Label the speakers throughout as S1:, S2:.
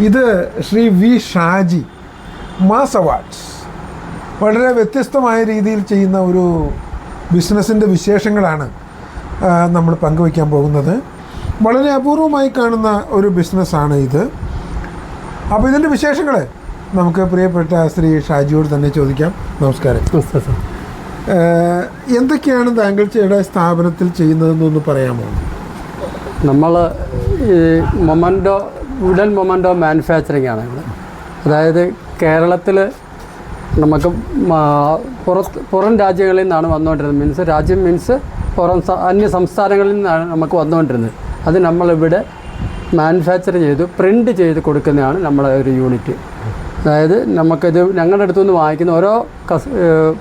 S1: ഇത് Shri V Shaji mass awards. വളരെ വ്യത്യസ്തമായ രീതിയിൽ ചെയ്യുന്ന ഒരു ബിസിനസ്സിന്റെ വിശേഷങ്ങളാണ് നമ്മൾ പങ്കുവയ്ക്കാൻ പോകുന്നത്. വളരെ അപൂർവമായി കാണുന്ന ഒരു ബിസിനസ്സാണ് ഇത്. അപ്പോൾ ഇതിന്റെ വിശേഷങ്ങൾ നമുക്ക് പ്രിയപ്പെട്ട ശ്രീ ഷാജിയോട് തന്നെ ചോദിക്കാം. നമസ്കാരം. നമസ്കാരം. എന്തൊക്കെയാണ് താങ്കളുടെ സ്ഥാപനത്തിൽ ചെയ്യുന്നതെന്നൊന്ന് പറയാമോ?
S2: നമ്മൾ ഈ മൊമന്റോ വുഡൻ മൊമന്റോ മാനുഫാക്ചറിങ് ആണ് ഇവിടെ. അതായത് കേരളത്തിൽ നമുക്ക് പുറത്ത് പുറം രാജ്യങ്ങളിൽ നിന്നാണ് വന്നുകൊണ്ടിരുന്നത്. മീൻസ് രാജ്യം മീൻസ് പുറം അന്യ സംസ്ഥാനങ്ങളിൽ നിന്നാണ് നമുക്ക് വന്നുകൊണ്ടിരുന്നത്. അത് നമ്മളിവിടെ മാനുഫാക്ചർ ചെയ്ത് പ്രിന്റ് ചെയ്ത് കൊടുക്കുന്നതാണ് നമ്മളെ ഒരു യൂണിറ്റ്. അതായത് നമുക്കിത് ഞങ്ങളുടെ അടുത്തു നിന്ന് വാങ്ങിക്കുന്ന ഓരോ കസ്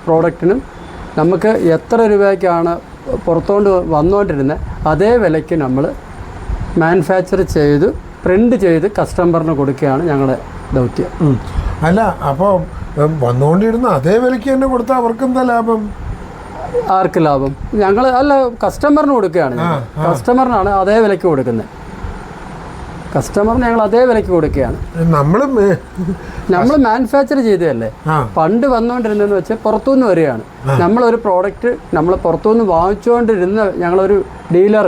S2: പ്രോഡക്റ്റിനും നമുക്ക് എത്ര രൂപയ്ക്കാണ് പുറത്തോണ്ട് വന്നുകൊണ്ടിരുന്നത് അതേ വിലയ്ക്ക് നമ്മൾ മാനുഫാക്ചർ ചെയ്ത് പ്രിന്റ് ചെയ്ത് കസ്റ്റമറിന് കൊടുക്കുകയാണ് ഞങ്ങളുടെ ദൗത്യം.
S1: അല്ല അപ്പോൾ വന്നുകൊണ്ടിരുന്ന അതേ വിലയ്ക്ക് തന്നെ കൊടുത്താൽ അവർക്ക് എന്താ ലാഭം?
S2: ആർക്ക് ലാഭം? ഞങ്ങൾ അല്ല കസ്റ്റമറിന് കൊടുക്കുകയാണ്. കസ്റ്റമറിനാണ് അതേ വിലയ്ക്ക് കൊടുക്കുന്നത്. കസ്റ്റമറിന് ഞങ്ങൾ അതേ വിലയ്ക്ക് കൊടുക്കുകയാണ്.
S1: നമ്മൾ
S2: നമ്മൾ മാനുഫാക്ചർ ചെയ്തതല്ലേ? പണ്ട് വന്നുകൊണ്ടിരുന്നതെന്ന് വെച്ചാൽ പുറത്തുനിന്ന് വരികയാണ്. നമ്മളൊരു പ്രോഡക്റ്റ് നമ്മൾ പുറത്തുനിന്ന് വാങ്ങിച്ചുകൊണ്ടിരുന്ന ഞങ്ങളൊരു ഡീലർ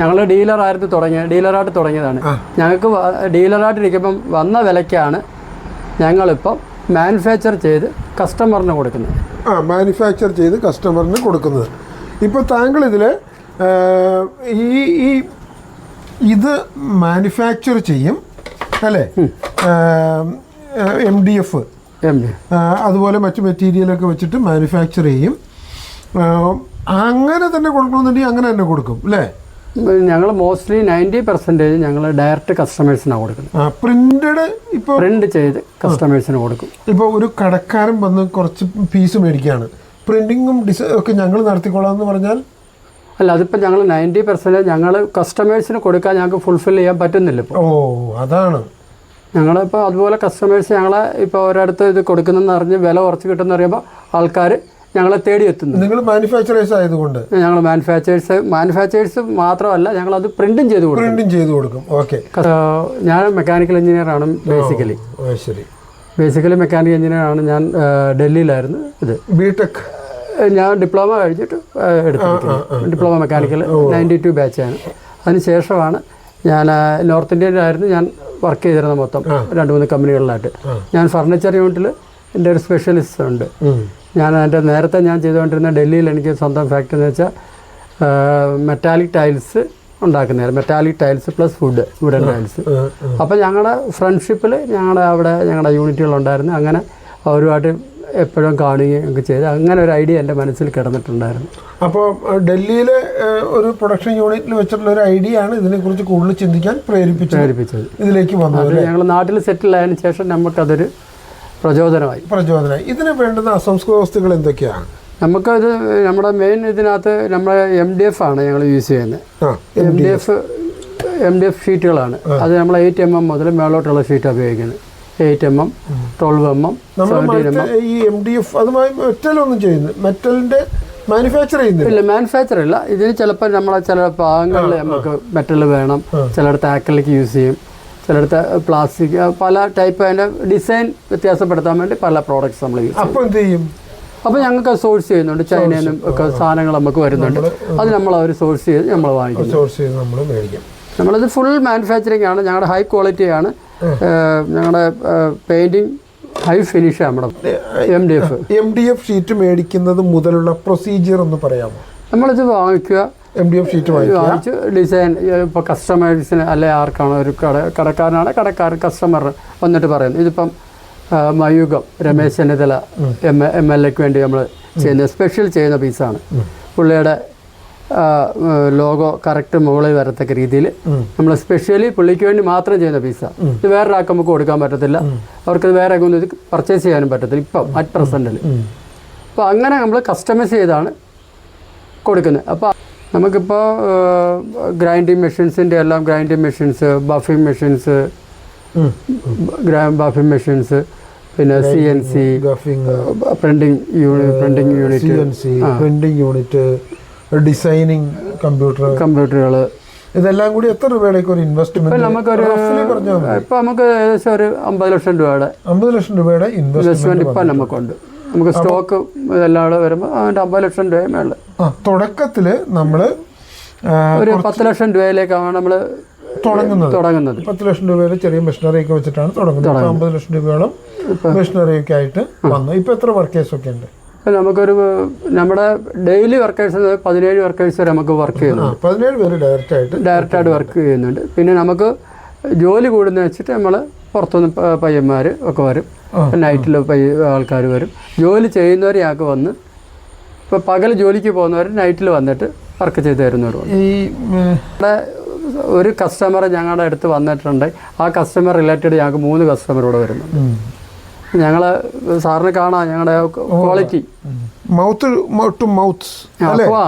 S2: ഞങ്ങൾ ഡീലറായിരുന്നു തുടങ്ങിയത് ഡീലറായിട്ട് തുടങ്ങിയതാണ്. ഞങ്ങൾക്ക് ഡീലറായിട്ട് ഇരിക്കുമ്പം വന്ന വിലയ്ക്കാണ് ഞങ്ങളിപ്പം മാനുഫാക്ചർ ചെയ്ത് കസ്റ്റമറിന് കൊടുക്കുന്നത്.
S1: ആ മാനുഫാക്ചർ ചെയ്ത് കസ്റ്റമറിന് കൊടുക്കുന്നത്. ഇപ്പോൾ താങ്കൾ ഇതിൽ ഈ ഈ ഇത് മാനുഫാക്ചർ ചെയ്യും അല്ലേ? എം ഡി എഫ് അതുപോലെ മറ്റു മെറ്റീരിയലൊക്കെ വെച്ചിട്ട് മാനുഫാക്ചർ ചെയ്യും. അങ്ങനെ തന്നെ കൊടുക്കണമെന്നുണ്ടെങ്കിൽ അങ്ങനെ തന്നെ കൊടുക്കും അല്ലേ?
S2: ഞങ്ങൾ മോസ്റ്റ്ലി നയന്റി പെർസെന്റേജ് ഞങ്ങൾ ഡയറക്റ്റ് കസ്റ്റമേഴ്സിനാണ് കൊടുക്കുന്നത്.
S1: പ്രിന്റഡ് ഇപ്പോൾ
S2: പ്രിന്റ് ചെയ്ത് കസ്റ്റമേഴ്സിന് കൊടുക്കും.
S1: ഇപ്പോൾ ഒരു കടക്കാരൻ വന്ന് കുറച്ച് പീസ് മേടിക്കുകയാണ്. പ്രിന്റിങ്ങും ഡിസൈ ഒക്കെ ഞങ്ങൾ നടത്തിക്കോളാം എന്ന് പറഞ്ഞാൽ
S2: അല്ല അതിപ്പോൾ ഞങ്ങൾ നയന്റി പെർസെന്റേജ് ഞങ്ങൾ കസ്റ്റമേഴ്സിന് കൊടുക്കാൻ ഞങ്ങൾക്ക് ഫുൾഫിൽ ചെയ്യാൻ പറ്റുന്നില്ല ഇപ്പോൾ
S1: ഓ അതാണ്.
S2: ഞങ്ങളിപ്പോൾ അതുപോലെ കസ്റ്റമേഴ്സ് ഞങ്ങളെ ഇപ്പോൾ ഒരിടത്ത് ഇത് കൊടുക്കുന്നെന്ന് അറിഞ്ഞ് വില കുറച്ച് കിട്ടുമെന്ന് അറിയുമ്പോൾ ആൾക്കാർ ഞങ്ങളെ തേടി എത്തുന്നു.
S1: നിങ്ങൾ മാനുഫാക്ചറേഴ്സ് ആയതുകൊണ്ട്?
S2: ഞങ്ങൾ മാനുഫാക്ചേഴ്സ് മാനുഫാക്ചേഴ്സ് മാത്രമല്ല ഞങ്ങൾ ഞങ്ങളത് പ്രിന്റും ചെയ്ത് കൊടുക്കും.
S1: പ്രിന്റും ചെയ്ത് കൊടുക്കും. ഓക്കെ
S2: ഞാൻ മെക്കാനിക്കൽ എഞ്ചിനീയർ ആണ് ബേസിക്കലി
S1: ശരി.
S2: ബേസിക്കലി മെക്കാനിക്കൽ എഞ്ചിനീയർ ആണ് ഞാൻ ഡൽഹിയിലായിരുന്നു ഇത്.
S1: ബിടെക്
S2: ഞാൻ ഡിപ്ലോമ കഴിഞ്ഞിട്ട് എടുത്തു എടുത്തിരിക്കുന്നത് ഡിപ്ലോമ മെക്കാനിക്കൽ നയന്റി ടു ബാച്ചാണ് അതിന് ശേഷമാണ് ഞാൻ നോർത്ത് ഇന്ത്യയിലായിരുന്നു ഞാൻ വർക്ക് ചെയ്തിരുന്നത് മൊത്തം. രണ്ട് മൂന്ന് കമ്പനികളിലായിട്ട്. ഞാൻ ഫർണിച്ചർ യൂണിറ്റിൽ എന്റെ ഒരു സ്പെഷ്യലിസ്റ്റ് ഉണ്ട്. ഞാൻ എന്റെ നേരത്തെ ഞാൻ ചെയ്തുകൊണ്ടിരുന്ന ഡൽഹിയിൽ എനിക്ക് സ്വന്തം ഫാക്ടറി എന്ന് വെച്ചാൽ metallic tiles ഉണ്ടാക്കുന്നതായിരുന്നു. Metallic tiles plus food wooden tiles അപ്പോൾ ഞങ്ങളുടെ ഫ്രണ്ട്ഷിപ്പിൽ ഞങ്ങളുടെ അവിടെ ഞങ്ങളുടെ യൂണിറ്റുകളുണ്ടായിരുന്നു അങ്ങനെ അവരുമായിട്ട് എപ്പോഴും കാണുകയും ഒക്കെ ചെയ്ത് അങ്ങനെ ഒരു ഐഡിയ എന്റെ മനസ്സിൽ കിടന്നിട്ടുണ്ടായിരുന്നു.
S1: അപ്പോൾ ഡൽഹിയിലെ ഒരു പ്രൊഡക്ഷൻ യൂണിറ്റിൽ വെച്ചിട്ടുള്ള ഒരു ഐഡിയ ആണ് ഇതിനെക്കുറിച്ച് കൂടുതൽ ചിന്തിക്കാൻ പ്രേരിപ്പിച്ചു
S2: പ്രേരിപ്പിച്ചത്.
S1: ഇതിലേക്ക് വന്നത്
S2: ഞങ്ങൾ നാട്ടിൽ സെറ്റിൽ ആയതിനു ശേഷം നമുക്കതൊരു പ്രചോദനമായി.
S1: പ്രചോദനമായി. ഇതിന് വേണ്ടുന്ന അസംസ്കൃത വസ്തുക്കൾ എന്തൊക്കെയാണ്?
S2: നമുക്കത് നമ്മുടെ മെയിൻ ഇതിനകത്ത് നമ്മുടെ എം ഡി എഫ് ആണ് ഞങ്ങൾ യൂസ് ചെയ്യുന്നത്. M D F M D F ഷീറ്റുകളാണ്. അത് നമ്മൾ എയ്റ്റ് എം എം മുതൽ മേളോട്ടുള്ള ഷീറ്റ് ഉപയോഗിക്കുന്നത്. Eight M M twelve M M
S1: ഈ എം ഡി എഫ് അതുമായി മെറ്റലൊന്നും ചെയ്യുന്നു മെറ്റലിന്റെ മാനുഫാക്ചർ ചെയ്യുന്നു
S2: ഇല്ല മാനുഫാക്ചർ ഇല്ല. ഇതിന് ചിലപ്പോൾ നമ്മളെ ചില ഭാഗങ്ങളിൽ നമുക്ക് മെറ്റൽ വേണം. ചിലയിടത്ത് ആക്കലിക്ക് യൂസ് ചെയ്യും. ചിലയിടത്ത് പ്ലാസ്റ്റിക് പല ടൈപ്പ് അതിന്റെ ഡിസൈൻ വ്യത്യാസപ്പെടുത്താൻ വേണ്ടി പല പ്രോഡക്ട്സ് നമ്മൾ യൂസ് ചെയ്യും.
S1: അപ്പോൾ എന്ത് ചെയ്യും?
S2: അപ്പോൾ ഞങ്ങൾക്ക് സോഴ്സ് ചെയ്യുന്നുണ്ട്. ചൈനയിൽ നിന്നും ഒക്കെ സാധനങ്ങൾ നമുക്ക് വരുന്നുണ്ട്. അത് നമ്മൾ അവർ സോഴ്സ് ചെയ്ത് നമ്മൾ വാങ്ങിക്കും
S1: സോഴ്സ് ചെയ്ത് നമ്മൾ മേടിക്കും.
S2: നമ്മളത് ഫുൾ മാനുഫാക്ചറിങ് ആണ്. ഞങ്ങളുടെ ഹൈ ക്വാളിറ്റി ആണ്. ഏഹ് ഞങ്ങളുടെ പെയിന്റിങ് ഹൈ ഫിനിഷ് നമ്മുടെ M D F
S1: M D F sheet മേടിക്കുന്നത് മുതലുള്ള പ്രൊസീജിയർ ഒന്ന് പറയാമോ?
S2: നമ്മളിത് വാങ്ങിക്കുക.
S1: എം ഡി എഫ് ഷീറ്റ്
S2: വാങ്ങിച്ച് ഡിസൈൻ ഇപ്പോൾ കസ്റ്റമേഴ്സിന് അല്ലെ ആർക്കാണ് ഒരു കട കടക്കാരനാണ് കടക്കാരൻ കസ്റ്റമർ വന്നിട്ട് പറയുന്നത്. ഇതിപ്പം Mayookham Ramesh Chennithala M M L എക്ക് വേണ്ടി നമ്മൾ ചെയ്യുന്ന സ്പെഷ്യൽ ചെയ്യുന്ന പീസാണ് പുള്ളിയുടെ ലോഗോ കറക്റ്റ് മുകളിൽ വരത്തക്ക രീതിയിൽ. നമ്മൾ സ്പെഷ്യലി പുള്ളിക്ക് വേണ്ടി മാത്രം ചെയ്യുന്ന പീസ ഇത് വേറൊരാൾക്ക് നമുക്ക് കൊടുക്കാൻ പറ്റത്തില്ല. അവർക്കത് വേറെ ഒന്നും ഇത് പർച്ചേസ് ചെയ്യാനും പറ്റത്തില്ല. ഇപ്പം അറ്റ് പ്രസന്റിൽ അപ്പോൾ അങ്ങനെ നമ്മൾ കസ്റ്റമൈസ് ചെയ്താണ് കൊടുക്കുന്നത്. അപ്പോൾ നമുക്കിപ്പോൾ ഗ്രൈൻഡിങ് മെഷീൻസിന്റെ എല്ലാം grinding machines buffing machines buffing machines പിന്നെ C N C
S1: ഗഫിങ്
S2: printing unit printing
S1: C
S2: unit
S1: printing unit designing computer
S2: കമ്പ്യൂട്ടറുകൾ
S1: ഇതെല്ലാം കൂടി എത്ര രൂപയുടെ ഒരു ഇൻവെസ്റ്റ്മെന്റ്
S2: നമുക്കൊരു
S1: ഒരു
S2: ഇപ്പൊ നമുക്ക് ഏകദേശം ഒരു അമ്പത് ലക്ഷം രൂപയുടെ
S1: അമ്പത് ലക്ഷം രൂപയുടെ ഇൻവെസ്റ്റ്മെന്റ്
S2: ഇപ്പൊ നമുക്കുണ്ട്. നമുക്ക് സ്റ്റോക്ക് ഇതെല്ലാം കൂടെ വരുമ്പോൾ അതിന്റെ അമ്പത് ലക്ഷം രൂപ മേളിൽ
S1: തുടക്കത്തിൽ തുടക്കത്തിൽ നമ്മൾ
S2: ഒരു പത്ത് ലക്ഷം രൂപയിലേക്കാണ് നമ്മൾ
S1: തുടങ്ങുന്നത്.
S2: തുടങ്ങുന്നത്.
S1: പത്ത് ലക്ഷം രൂപയുടെ ചെറിയ മെഷീനറി ഒക്കെ വെച്ചിട്ടാണ് തുടങ്ങുന്നത്. അമ്പത് ലക്ഷം രൂപയോളം മെഷീനറി ഒക്കെ ആയിട്ട് വന്നു. ഇപ്പൊ എത്ര വർക്കേഴ്സ് ഒക്കെ ഉണ്ട്?
S2: നമുക്കൊരു നമ്മുടെ ഡെയിലി വർക്കേഴ്സ് പതിനേഴ് വർക്കേഴ്സ് വരെ നമുക്ക് വർക്ക് ചെയ്യുന്നുണ്ട്.
S1: പതിനേഴ് പേര് ഡയറക്റ്റ് ആയിട്ട്
S2: ഡയറക്റ്റായിട്ട് വർക്ക് ചെയ്യുന്നുണ്ട്. പിന്നെ നമുക്ക് ജോലി കൂടുന്ന വെച്ചിട്ട് നമ്മൾ പുറത്തുനിന്ന് പയ്യന്മാർ ഒക്കെ വരും. നൈറ്റിൽ പയ്യ ആൾക്കാർ വരും. ജോലി ചെയ്യുന്നവരെയാൾക്ക് ഞങ്ങൾക്ക് വന്ന് ഇപ്പോൾ പകൽ ജോലിക്ക് പോകുന്നവർ നൈറ്റിൽ വന്നിട്ട് വർക്ക് ചെയ്ത് തരുന്നവരുണ്ട്
S1: ഈ
S2: ഒരു കസ്റ്റമർ ഞങ്ങളുടെ അടുത്ത് വന്നിട്ടുണ്ട്. ആ കസ്റ്റമർ റിലേറ്റഡ് ഞങ്ങൾക്ക് മൂന്ന് കസ്റ്റമർ ഇവിടെ വരുന്നുണ്ട്.
S1: ഉം.
S2: സാറിനെ കാണാം ഞങ്ങളുടെ ക്വാളിറ്റി
S1: മൗത്ത് ടു മൗത്ത്സ്
S2: ആ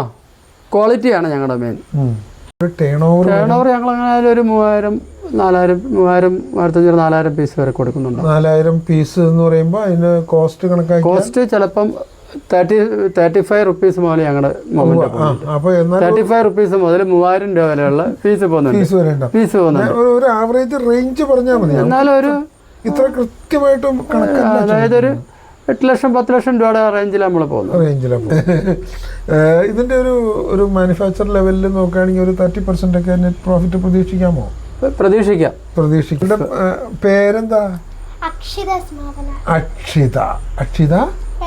S2: ക്വാളിറ്റിയാണ് ഞങ്ങളുടെ main
S1: turn over
S2: turn over ഞങ്ങൾ അങ്ങനെ ഒരു മൂവായിരം നാലായിരം മൂവായിരം മൂവായിരത്തഞ്ഞൂറ് നാലായിരം പീസ് വരെ കൊടുക്കുന്നുണ്ട്.
S1: നാലായിരം പീസ് എന്ന് പറയുമ്പോൾ അതിന് കോസ്റ്റ് കണക്കാക്കി
S2: കോസ്റ്റ് ചിലപ്പം തേർട്ടി തേർട്ടി ഫൈവ് റുപ്പീസ് മുതൽ ഞങ്ങളുടെ തേർട്ടി ഫൈവ് റുപ്പീസ് മുതൽ മൂവായിരം രൂപ വരെയുള്ള ഫീസ് പോകുന്നുണ്ട്.
S1: ഫീസ് ഒരു ആവറേജ് റേഞ്ച് പറഞ്ഞാൽ മതി.
S2: എന്നാലും ഒരു
S1: ഇത്ര കൃത്യമായിട്ടും കണക്കല്ല
S2: അതായത് ഒരു എട്ട് ലക്ഷം പത്ത് ലക്ഷം രൂപയുടെ റേഞ്ചിലാണ് നമ്മൾ പോകുന്നത്.
S1: റേഞ്ചിലാണ് ഇതിന്റെ ഒരു ഒരു മാനുഫാക്ചർ ലെവലിൽ നോക്കുകയാണെങ്കിൽ ഒരു തേർട്ടി പെർസെന്റ് ഒക്കെ നെറ്റ് പ്രോഫിറ്റ് പ്രതീക്ഷിക്കാമോ?
S2: പ്രതീക്ഷിക്കാം.
S1: പ്രതീക്ഷിക്കാം. പേരെന്താ?
S3: അക്ഷിത
S1: അക്ഷിത. അക്ഷിത?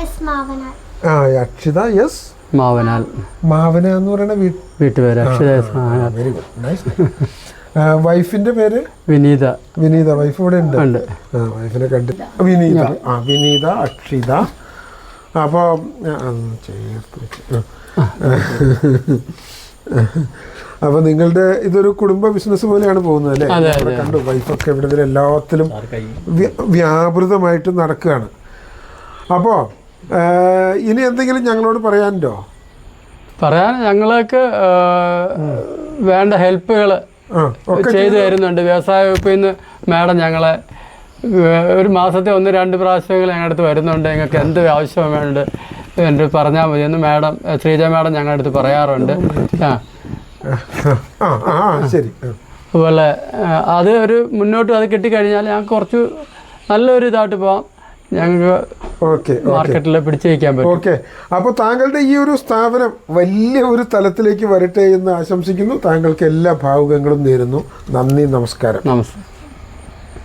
S3: എസ് മാവനാൽ
S1: ആ അക്ഷിത യെസ്
S2: മാവനാൽ.
S1: മാവന എന്ന് പറയുന്ന വീട്ട്
S2: വീട്ടുപേര്. അക്ഷിത
S1: വെരി ഗുഡ് നൈസ് വൈഫിന്റെ പേര്?
S2: വിനീത.
S1: വിനീത. വൈഫ് ഇവിടെ ഉണ്ട്. ആ വൈഫിനെ കണ്ട്. വിനീത. ആ വിനീത അക്ഷിത. അപ്പോൾ ചേർത്ത് അപ്പോൾ നിങ്ങളുടെ ഇതൊരു കുടുംബ ബിസിനസ് പോലെയാണ് പോകുന്നത് അല്ലേ? കണ്ടു വൈഫൊക്കെ ഇവിടെ എല്ലാത്തിലും വ്യ- വ്യാപൃതമായിട്ട് നടക്കുകയാണ്. അപ്പോ ഇനി എന്തെങ്കിലും ഞങ്ങളോട് പറയാനുണ്ടോ?
S2: പറയാൻ ഞങ്ങൾക്ക് വേണ്ട ഹെൽപ്പുകൾ ചെയ്തു തരുന്നുണ്ട്. വ്യവസായ വകുപ്പിൽ നിന്ന് മാഡം ഞങ്ങളെ ഒരു മാസത്തെ ഒന്ന് രണ്ട് പ്രാവശ്യങ്ങൾ ഞങ്ങളുടെ അടുത്ത് വരുന്നുണ്ട്. ഞങ്ങൾക്ക് എന്ത് ആവശ്യം വേണ്ട എന്റെ പറഞ്ഞാൽ മതി എന്ന് മാഡം ശ്രീജ മാഡം ഞങ്ങളുടെ അടുത്ത് പറയാറുണ്ട്. ആ.
S1: ശരി.
S2: അതുപോലെ അത് ഒരു മുന്നോട്ട് അത് കിട്ടിക്കഴിഞ്ഞാൽ ഞങ്ങൾക്ക് കുറച്ച് നല്ലൊരു ഇതായിട്ട് പോകാം ഞങ്ങൾക്ക് മാർക്കറ്റിൽ പിടിച്ചു വയ്ക്കാൻ പറ്റും.
S1: ഓക്കെ. അപ്പോൾ താങ്കളുടെ ഈ ഒരു സ്ഥാപനം വലിയ ഒരു തലത്തിലേക്ക് വരട്ടെ എന്ന് ആശംസിക്കുന്നു. താങ്കൾക്ക് എല്ലാ ഭാവുകങ്ങളും നേരുന്നു. നന്ദി നമസ്കാരം.
S2: നമസ്കാരം.